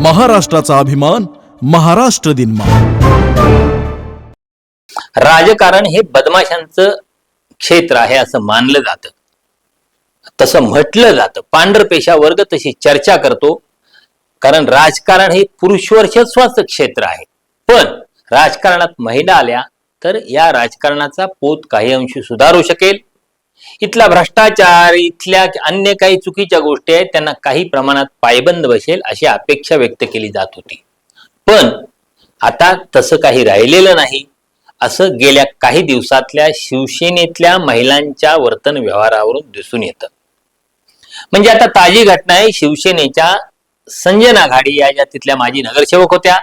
महाराष्ट्राचा अभिमान महाराष्ट्र दिन राजकारण हे बदमाशांचं क्षेत्र आहे असं मानलं जातं. तसं म्हटलं जातं. पांढरपेशा वर्ग तशी चर्चा करतो. कारण राजकारण हे पुरुषवर्चस्वाचं क्षेत्र आहे. पण राजकारणात महिला आल्या तर या राजकारणाचा पोत काही अंशी सुधारू शकेल. इथला भ्रष्टाचार इथल्या अन्य काही चुकीच्या गोष्टी आहेत त्यांना काही प्रमाणात पायबंद बसेल अशी अपेक्षा व्यक्त केली जात होती. पण आता तसं काही राहिलेलं नाही. असं गेल्या काही दिवसातल्या शिवसेनेतल्या महिलांच्या वर्तन व्यवहारावरून दिसून येतं. म्हणजे आता ताजी घटना आहे शिवसेनेच्या संजना घाडी या ज्या तिथल्या माजी नगरसेवक होत्या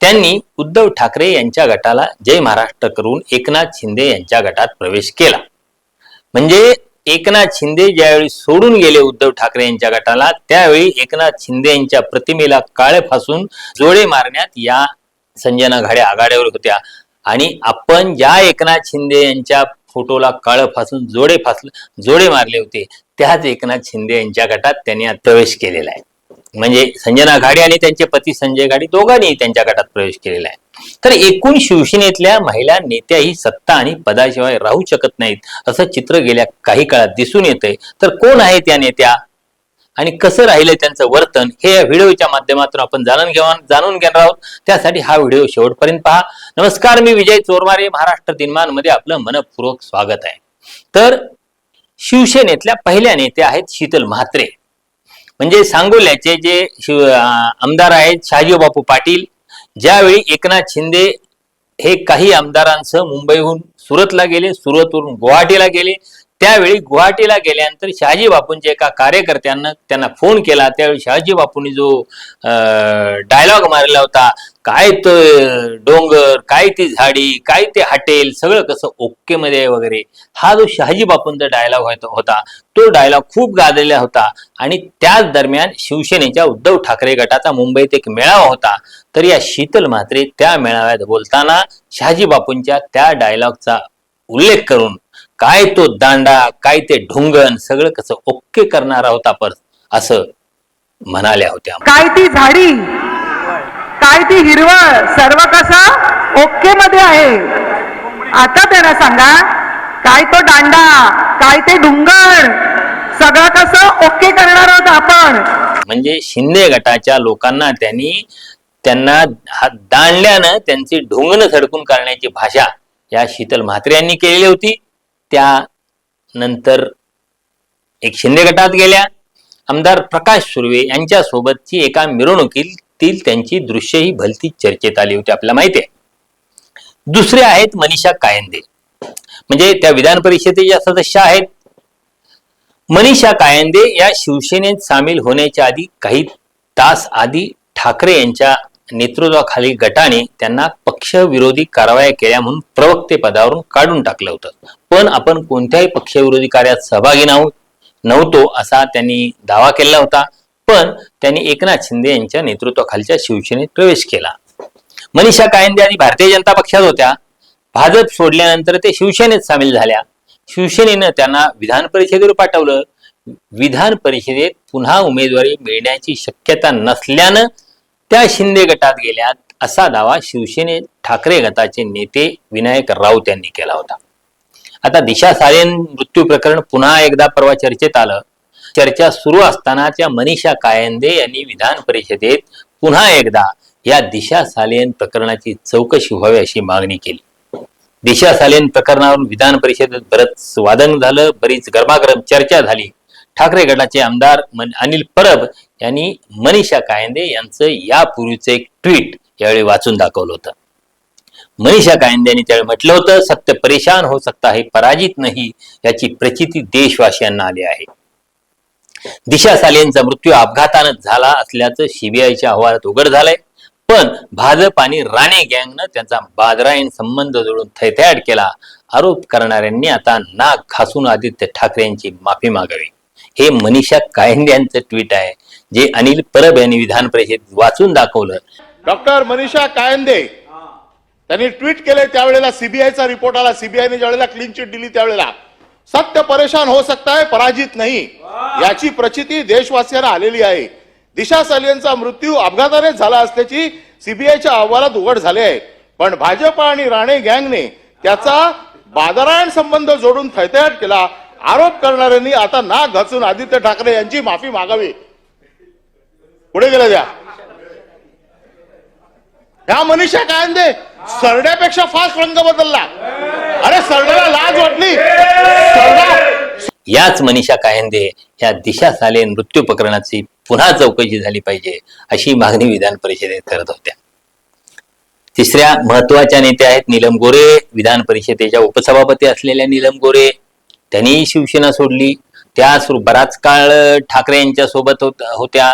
त्यांनी उद्धव ठाकरे यांच्या गटाला जय महाराष्ट्र करून एकनाथ शिंदे यांच्या गटात प्रवेश केला. म्हणजे एकनाथ शिंदे ज्यावेळी सोडून गेले उद्धव ठाकरे यांच्या गटाला त्यावेळी एकनाथ शिंदे यांच्या प्रतिमेला काळे फासून जोडे मारण्यात या संजना घाडे आघाड्यावर होत्या. आणि आपण ज्या एकनाथ शिंदे यांच्या फोटोला काळं फासून जोडे फासले जोडे मारले होते त्याच एकनाथ शिंदे यांच्या गटात त्यांनी प्रवेश केलेला आहे. म्हणजे संजना घाडे आणि त्यांचे पती संजय घाडी दोघांनी त्यांच्या गटात प्रवेश केलेला आहे. तर एकूण शिवसेनेतल्या महिला नेत्याही सत्ता आणि पदाशिवाय राहू शकत नाहीत असं चित्र गेल्या काही काळात दिसून येतंय. तर कोण आहे त्या नेत्या? आणि कसं राहिलं त्यांचं वर्तन? हे या व्हिडिओच्या माध्यमातून आपण जाणून घेऊ जाणून घेणार आहोत. त्यासाठी हा व्हिडिओ शेवटपर्यंत पहा. नमस्कार मी विजय चोरमारे महाराष्ट्र दिनमानमध्ये आपलं मनपूर्वक स्वागत आहे. तर शिवसेनेतल्या पहिल्या नेत्या आहेत शीतल म्हात्रे. म्हणजे सांगोल्याचे जे शिव आमदार आहेत शहाजीबापू पाटील ज्यावेळी एकनाथ शिंदे हे काही आमदारांसह मुंबईहून सुरतला गेले सुरतवरून गुवाहाटीला गेले त्यावेळी गुवाहाटीला गेल्यानंतर शहाजी बापूंच्या एका कार्यकर्त्यांना त्यांना फोन केला. त्यावेळी शहाजी बापूंनी जो डायलॉग मारला होता काय तो डोंगर काय ती झाडी काय ते हॉटेल सगळं कसं ओके मध्ये वगैरे. हा जो शहाजी बापूंचा डायलॉग होता तो डायलॉग खूप गाजलेला होता. आणि त्याच दरम्यान शिवसेनेच्या उद्धव ठाकरे गटाचा मुंबईत एक मेळावा होता. तर या शीतल म्हात्रे त्या मेळाव्यात बोलताना शहाजी बापूंच्या त्या डायलॉगचा उल्लेख करून काय तो दांडा काय ते ढुंगण सगळं कसं ओके करणारा होता पर असं म्हणाल्या होत्या काय ती झाडी? काय ती हिरवळ? सर्व कसं ओके मध्ये आहे. आता त्यांना सांगा काय तो दांडा काय ते डुंगर सगळं कसं ओके करणार आहोत आपण? म्हणजे शिंदे गटाच्या लोकांना त्यांनी त्यांना दांडल्यानं त्यांची ढोंगण सडकून करण्याची भाषा या शीतल म्हात्रे यांनी केलेली होती. त्यानंतर एक शिंदे गटात गेल्या. आमदार प्रकाश सुर्वे यांच्या सोबतची एका मिरवणुकीतील त्यांची दृश्य ही भलती चर्चेत आली होती आपल्याला माहिती आहे. दुसरे आहेत मनीषा कायंदे. म्हणजे त्या विधान परिषदेच्या सदस्य आहेत मनीषा कायंदे या शिवसेनेत सामील होण्याच्या आधी काही तास आधी ठाकरे यांच्या नेतृत्वाखाली गटाने त्यांना पक्षविरोधी कारवाया केल्या म्हणून प्रवक्ते पदावरून काढून टाकलं होतं. पण आपण कोणत्याही पक्षविरोधी कार्यात सहभागी नव्हतो नव्हतो असा त्यांनी दावा केला होता. पण त्यांनी एकनाथ शिंदे यांच्या नेतृत्वाखालच्या शिवसेनेत प्रवेश केला. मनीषा कायंदे आणि भारतीय जनता पक्षात होत्या. भाजप सोडल्यानंतर ते शिवसेनेत सामील झाल्या. शिवसेनेनं त्यांना विधान परिषदेवर पाठवलं. विधान परिषदेत पुन्हा उमेदवारी मिळण्याची शक्यता नसल्यानं त्या शिंदे गटात गेल्यात असा दावा शिवसेने ठाकरे गटाचे नेते विनायक राऊत यांनी केला होता. आता दिशा सालेन मृत्यू प्रकरण पुन्हा एकदा परवा चर्चेत आलं. चर्चा सुरू असताना त्या मनीषा कायंदे यांनी विधान परिषदेत पुन्हा एकदा या दिशा सालेन प्रकरणाची चौकशी व्हावी अशी मागणी केली. दिशा सालेन प्रकरणावरून विधान परिषदेत बरंच वादन झालं बरीच गरमागरम चर्चा झाली. ठाकरे गटाचे आमदार अनिल परब यांनी मनीषा कायंदे यांचं यापूर्वीचं एक ट्विट यावेळी वाचून दाखवलं होतं. मनीषा कायंदे यांनी त्यावेळी म्हटलं होतं सत्य परेशान हो सकता है पराजित नाही याची प्रचिती देशवासियांना आली आहे. दिशा सालेंचा मृत्यू अपघातानं झाला असल्याचं सीबीआयच्या अहवालात उघड झालंय. पण भाजप आणि राणे गँगनं त्यांचा बादराईन संबंध जोडून थैथ्याट केला. आरोप करणाऱ्यांनी आता नाक घासून आदित्य ठाकरे यांची माफी मागावी. हे मनीषा कायंदे यांचं ट्विट आहे जे अनिल परब यांनी विधान परिषदेत वाचून दाखवलं. डॉक्टर मनीषा कायंदे त्यांनी ट्विट केले त्यावेळेला सीबीआयचा रिपोर्ट आला. सीबीआयने ज्यावेळेला क्लीन चिट दिली त्यावेळेला. सत्य परेशान हो सकता है पराजित नाही. याची प्रचिती देशवासियांना आलेली आहे. दिशा सालियनचा मृत्यू अपघाताने झाला असल्याची सीबीआयच्या अहवालात उघड झाले आहे. पण भाजप आणि राणे गँगने त्याचा बादरायण संबंध जोडून थैथयाट केला. आरोप करणाऱ्यांनी आता ना घासून आदित्य ठाकरे यांची माफी मागावी. पुढे गेल्या द्या. ह्या मनीषा कायंदे सरड्यापेक्षा फास्ट रंग बदलला. अरे सरड्याला लाज वाटली. सरडा याच मनीषा कायंदे या दिशा साले मृत्यू प्रकरणाची पुन्हा चौकशी झाली पाहिजे अशी मागणी विधान परिषदेत करत होत्या. तिसऱ्या महत्त्वाच्या नेत्या आहेत नीलम गोरे. विधान परिषदेच्या उपसभापती असलेल्या नीलम गोरे. त्यांनी शिवसेना सोडली. त्या बराच काळ ठाकरे यांच्या सोबत होत होत्या.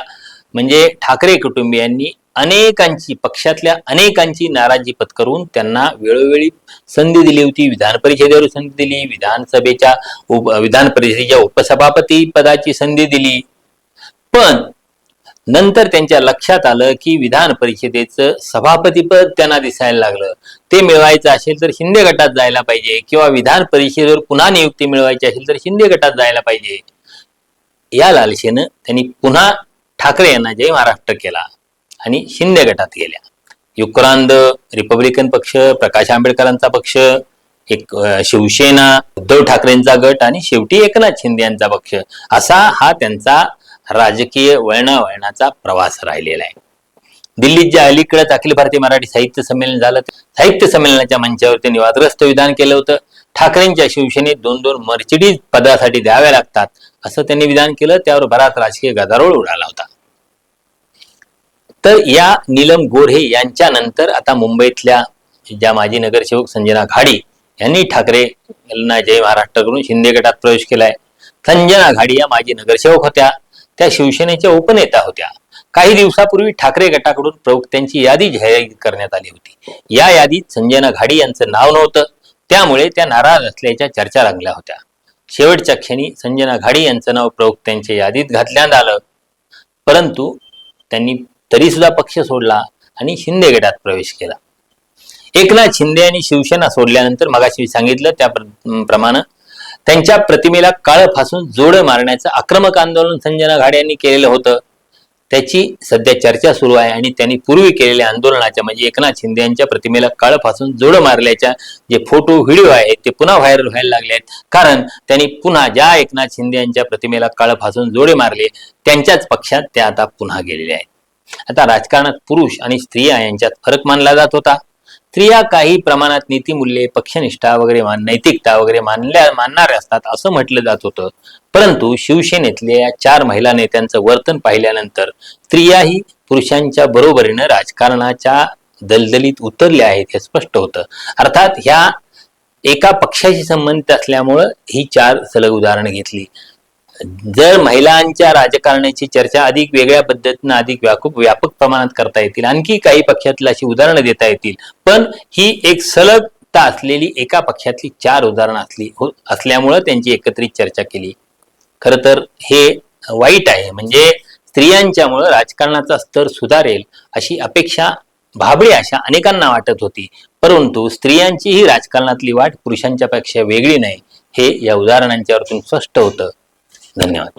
म्हणजे ठाकरे कुटुंबियांनी अनेकांची पक्षातल्या अनेकांची नाराजी पत्करून त्यांना वेळोवेळी संधी दिली होती. विधान परिषदेवर संधी दिली विधानसभेच्या उप विधान परिषदेच्या उपसभापती पदाची संधी दिली. पण नंतर त्यांच्या लक्षात आलं की विधान परिषदेचं सभापतीपद त्यांना दिसायला लागलं. ते मिळवायचं असेल तर शिंदे गटात जायला पाहिजे किंवा विधान परिषदेवर पुन्हा नियुक्ती मिळवायची असेल तर शिंदे गटात जायला पाहिजे. या लालशेनं त्यांनी पुन्हा ठाकरे यांना जय महाराष्ट्र केला आणि शिंदे गटात गेल्या. युक्रांद रिपब्लिकन पक्ष प्रकाश आंबेडकरांचा पक्ष एक शिवसेना उद्धव ठाकरेंचा गट आणि शेवटी एकनाथ शिंदे यांचा पक्ष. असा हा त्यांचा राजकीय वळणावळणाचा प्रवास राहिलेला आहे. दिल्लीत ज्या अलीकडेच अखिल भारतीय मराठी साहित्य संमेलन झालं साहित्य संमेलनाच्या मंचावरती निवादग्रस्त विधान केलं होतं. ठाकरेंच्या शिवसेनेत दोन दोन मर्चिडीज पदासाठी द्याव्या लागतात असं त्यांनी विधान केलं. त्यावर बराच राजकीय गदारोळ उडाला होता. तर या नीलम गोऱ्हे यांच्या नंतर आता मुंबईतल्या ज्या माजी नगरसेवक संजना घाडी यांनी ठाकरे यांना जय महाराष्ट्र करून शिंदे गटात प्रवेश केलाय. संजना घाडी या माजी नगरसेवक होत्या. त्या शिवसेनेच्या उपनेता होत्या. काही दिवसापूर्वी ठाकरे गटाकडून प्रवक्त्यांची यादी जाहीर करण्यात आली होती. या यादीत संजना घाडी यांचं नाव नव्हतं. त्यामुळे त्या नाराज असल्याच्या चर्चा रंगल्या होत्या. शेवटच्या क्षणी संजना घाडी यांचं नाव प्रवक्त्यांच्या यादीत घातल्यात आलं. परंतु त्यांनी तरी सुद्धा पक्ष सोडला आणि शिंदे गटात प्रवेश केला. एकनाथ शिंदे यांनी शिवसेना सोडल्यानंतर मगाशी सांगितलं त्याप्रमाणे त्यांच्या प्रतिमेला काळ फासून जोड मारण्याचं आक्रमक आंदोलन संजना घाडे यांनी केलेलं होतं. त्याची सध्या चर्चा सुरू आहे आणि त्यांनी पूर्वी केलेल्या आंदोलनाच्या म्हणजे एकनाथ शिंदे यांच्या प्रतिमेला काळ फासून जोड मारल्याच्या जे फोटो व्हिडिओ आहेत ते पुन्हा व्हायरल व्हायला लागले आहेत. कारण त्यांनी पुन्हा ज्या एकनाथ शिंदे यांच्या प्रतिमेला काळ फासून जोडे मारले त्यांच्याच पक्षात ते आता पुन्हा गेलेले आहेत. आता राजकारणात पुरुष आणि स्त्रिया यांच्यात फरक मानला जात होता. स्त्रिया काही प्रमाणात नीतिमूल्ये पक्षनिष्ठा वगैरे मान नैतिकता वगैरे मानल्या मानणारे असतात असं म्हटलं जात होतं. परंतु शिवसेनेतल्या या चार महिला नेत्यांचं वर्तन पाहिल्यानंतर स्त्रियाही पुरुषांच्या बरोबरीनं राजकारणाच्या दलदलीत उतरल्या आहेत हे स्पष्ट होतं. अर्थात ह्या एका पक्षाशी संबंधित असल्यामुळं ही चार सलग उदाहरणं घेतली. जर महिलांच्या राजकारणाची चर्चा अधिक वेगळ्या पद्धतीनं अधिक व्यापक व्यापक प्रमाणात करता येतील आणखी काही पक्षातली अशी उदाहरणं देता येतील. पण ही एक सलगता असलेली एका पक्षातली चार उदाहरणं असली हो असल्यामुळं त्यांची एकत्रित चर्चा केली. खर तर हे वाईट आहे. म्हणजे स्त्रियांच्यामुळं राजकारणाचा स्तर सुधारेल अशी अपेक्षा भाबडी अशा अनेकांना वाटत होती. परंतु स्त्रियांची ही राजकारणातली वाट पुरुषांच्या पेक्षा वेगळी नाही. हे या उदाहरणांच्यावरतून स्पष्ट होतं. धन्यवाद.